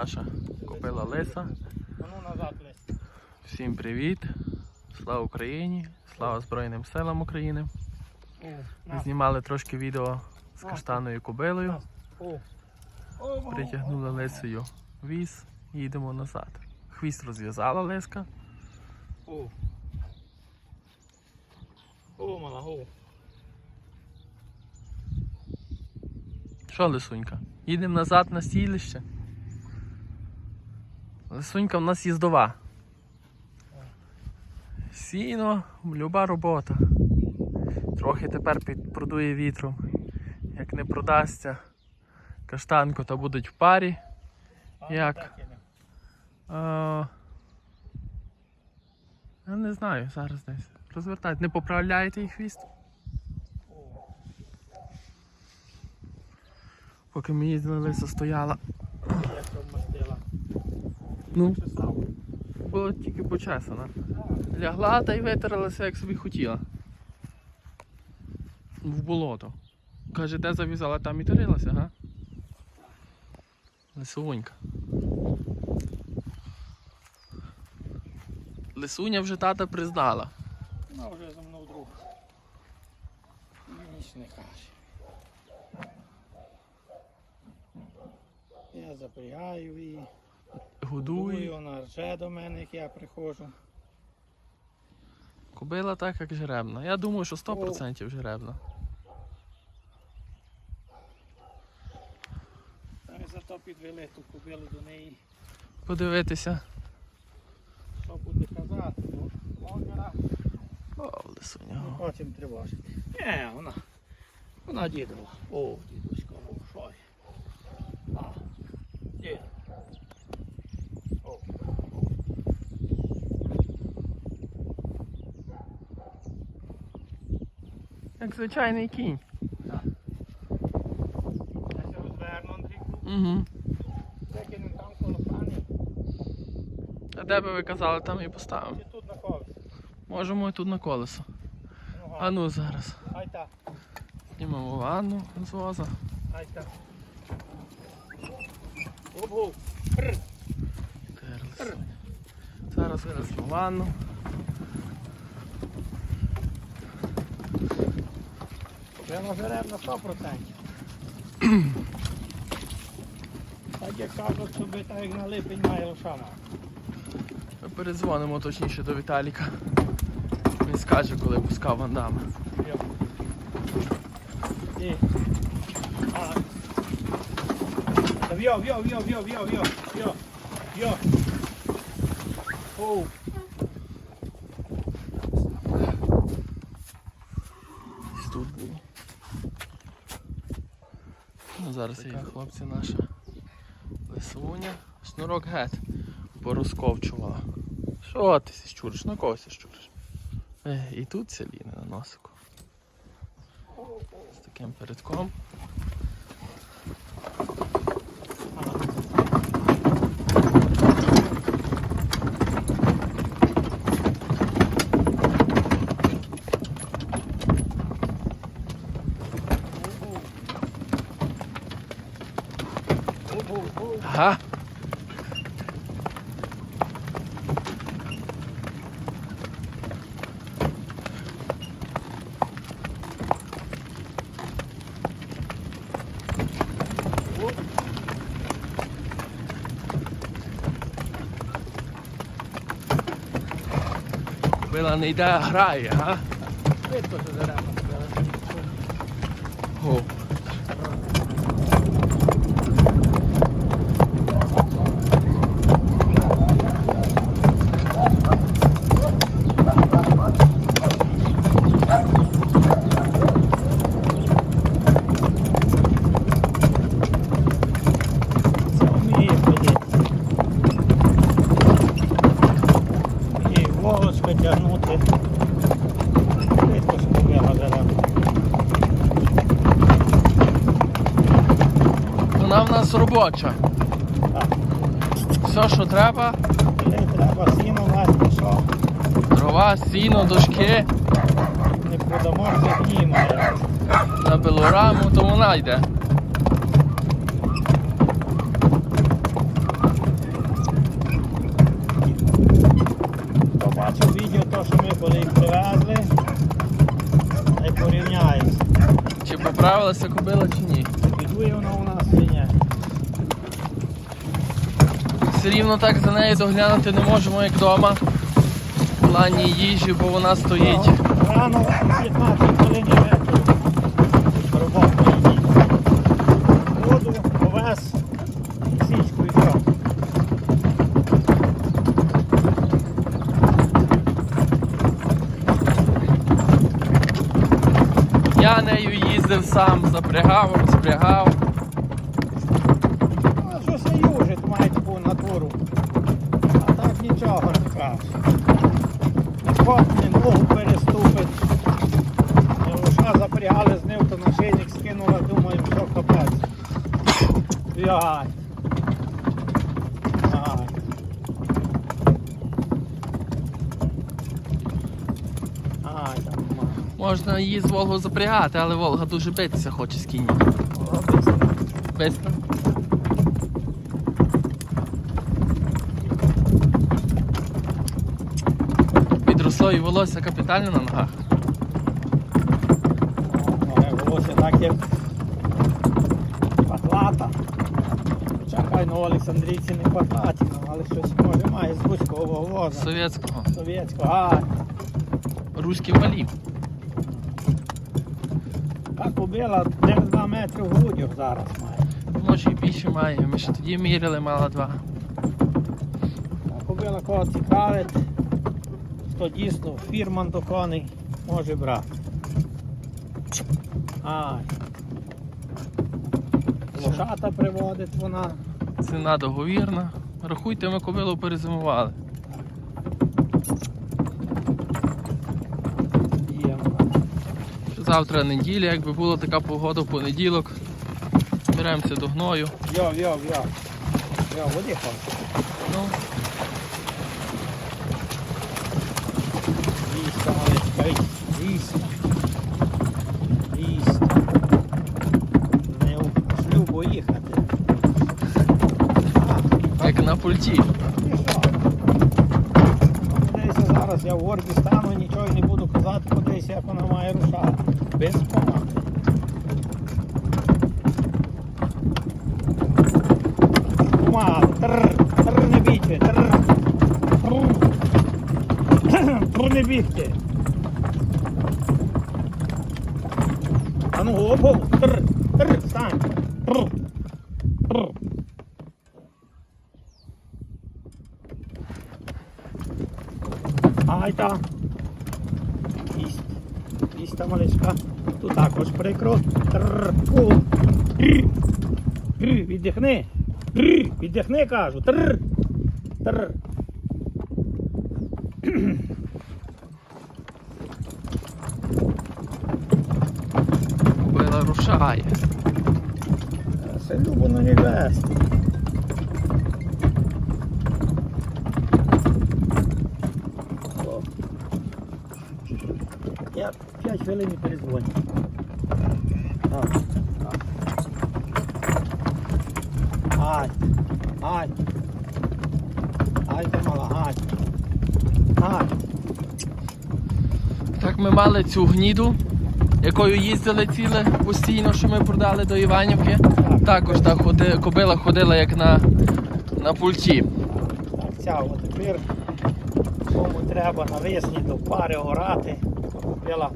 наша купила лиса. А назад лезь. Всім привіт! Слава Україні! Слава Збройним силам України! Ми знімали трошки відео з каштаною кобилою. Притягнули лисою віз і їдемо назад. Хвіст розв'язала лиска. Що, лисунька? Їдемо назад на сілище. Лисунька в нас їздова. Сіно, люба робота. Трохи тепер підпродує вітром. Як не продасться каштанку, то будуть в парі. Як? А, я не знаю, зараз десь. Розвертайте. Не поправляєте їх хвіст? Поки їздили, лиса стояла. Ну, було тільки почесана. Лягла та й витерлася, як собі хотіла. В болото. Каже, де зав'язала, там і тарилася, га? Лисунька. Лисуня вже тата признала. Вона вже за мною друг. Ніч не каже. Я запрягаю її. Годує. Дую, вона рже до мене, як я приходжу. Кобила так, як жеребна. Я думаю, що 100% жеребна. Ми зато підвели ту кобилу до неї. Подивитися. Що буде казати? бо Озера О, лисуня. не хочемо тривожити. Ні, вона. Вона дідова. О, дідусько, ну що є? А, дід. Як звичайний кінь. Я се розверну, Андрійку. Угу. Викинемо там коло пані. А де би ви казали, там і поставимо. Чи тут на колесі? Можемо і тут на колесо. Ну, А ну зараз. Ай так, Знімемо ванну з воза. ай так. Лисуня. Зараз винесемо ванну. Прямо жереб на 100%. Так як кажуть, щоб так як на липень має лошана. Ми передзвонимо точніше до Віталіка. Він скаже, коли пускав вандами. Йо. Вйо, вйо, вйо, вйо, вйо, вйо, вйо, вйо. Оу. Ось тут було. Ну, зараз її хлопці наша лисуня. Шнурок гет порозковчувала. Що ти сі щуриш? На кого сі щуриш? Е, і тут селіни на носику. З таким передком. Била не йде, а грає, га? Швидко що жереб. О. Це вміє ходити. І волочко тягнути. Швидко що побігла жереб. Вона в нас робоча. Так. Все, що треба, треба сіно власне, що дрова, сіно, дошки не продамо, має. на білораму, то вона йде. Поправилася кобила чи ні? Підує вона у нас чи ні? Все рівно так за нею доглянути не можемо, як вдома. В плані їжі, бо вона стоїть. Рано 15 хвилин вечора. Робота її. Воду, овес, січку і все. Я нею їздив сам, запрягав, розпрягав. А що се южить, має на двору? А так нічого не кажеш. Не копне, ногу переступить. Не лоша запрягали з ним, то нашийник скинула, думаю, що капець. Бігай. Ай. Ай, там нема. Можна її з Волгу запрягати, але Волга дуже битися хоче з кіньми. Робиться. Бистро. Підросло і волосся капітально на ногах. Волосся так як патлата. Хоча хай на Олександрійці не патлаті, ну, але щось може має з руського воза. Совєтського. Совєтського. А, Руський валів. Та кобила 9 метрів грудів зараз має. Може і більше має. Ми ще тоді міряли, мала два. А кобила кого цікавить, то дійсно фірман до коней може брати. Ай. Лошата приводить вона. Ціна договірна. Рахуйте, ми кобилу перезимували. Є вона. Завтра неділя, якби була така погода в понеділок. Беремося до гною. Йо, йо, йо. Йо, води. Ну, Війська, малечка, війська. Війська. Не шлюбу їхати. Як на пульті. зараз я в горді стану, нічого не буду казати, кудись як вона має рушати. Без команди. Ума! Трр, трр не бійте. Трр. Трр не бігте. А ну, оп, оп, трр, трр, стань. Трр, трр. Ай та. Їсть. Маличка. Тут також прикро. Трр, у. Трр. Трр, віддихни. Трр, віддихни, кажу. Трр. Трр. Кобила рушає. Це любо на небес. О. Я 5 хвилин і перезвоню. Так, так. Ай, ай. Ай, ти мала, ай. Ай. Так ми мали цю гніду, якою їздили ціле постійно, що ми продали до Іванівки. Також та ходи, кобила ходила як на, на пульті. Так, ця от тепер кому треба навесні до пари орати, купила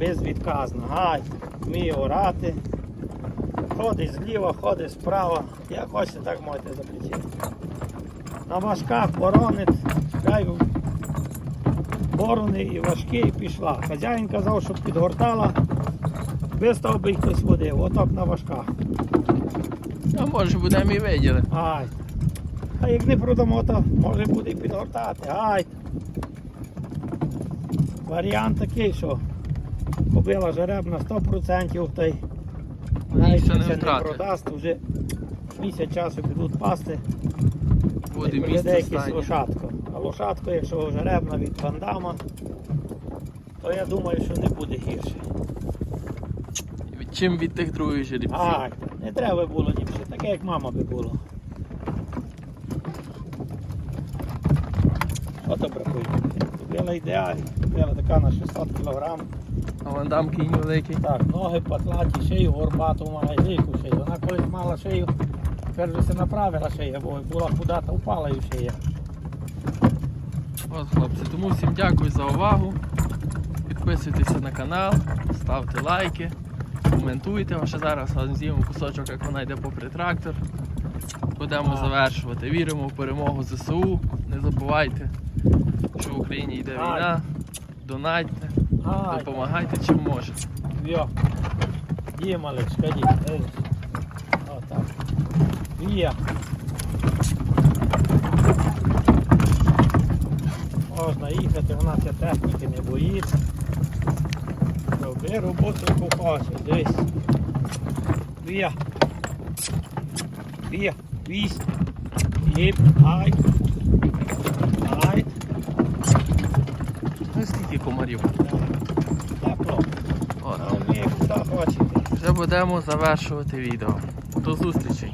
безвідказно. Гай, вміє орати. Ходить зліва, ходить справа. Як хочете, так можете заключити. На важках боронить, хай борони і важкі і пішла. Хазяїн казав, щоб підгортала, без того би хтось водив, отак на важках. А може будемо і виділи. Ай. А як не продамо, то може буде і підгортати. Ай. Варіант такий, що кобила жеребна 100%, то й навіть не не продасть, вже місяць часу підуть пасти. Буде місце якийсь стане. А лошадко, якщо жеребна від пандама, то я думаю, що не буде гірше. Чим від тих других жеребців. Ай, не треба було німше, таке як мама би було. Ото бракує. Купила ідеально, купила така на 600 кг. А вон там кінь великий. Так, ноги патлаті, шию горбату має, гейку шию. Вона колись мала шию, тепер вже се направила шия, бо була кудата впала і шия. От, хлопці, тому всім дякую за увагу. Підписуйтеся на канал, ставте лайки, коментуйте. А ще зараз з'їмо кусочок, як вона йде попри трактор. Будемо завершувати. Віримо в перемогу ЗСУ. Не забувайте, що в Україні йде війна. Донатьте, Ай, допомагайте чим можете. йо. Є, малечка, ді. Ей. Отак. Є. Можна їхати, вона ця техніки не боїться. Роби роботу, хочеш. Дивись. Є. Є. Вісь. Їп. Ай. Ай. Ну скільки комарів. Тепло. От. А ви куди хочете? Вже будемо завершувати відео. До зустрічі!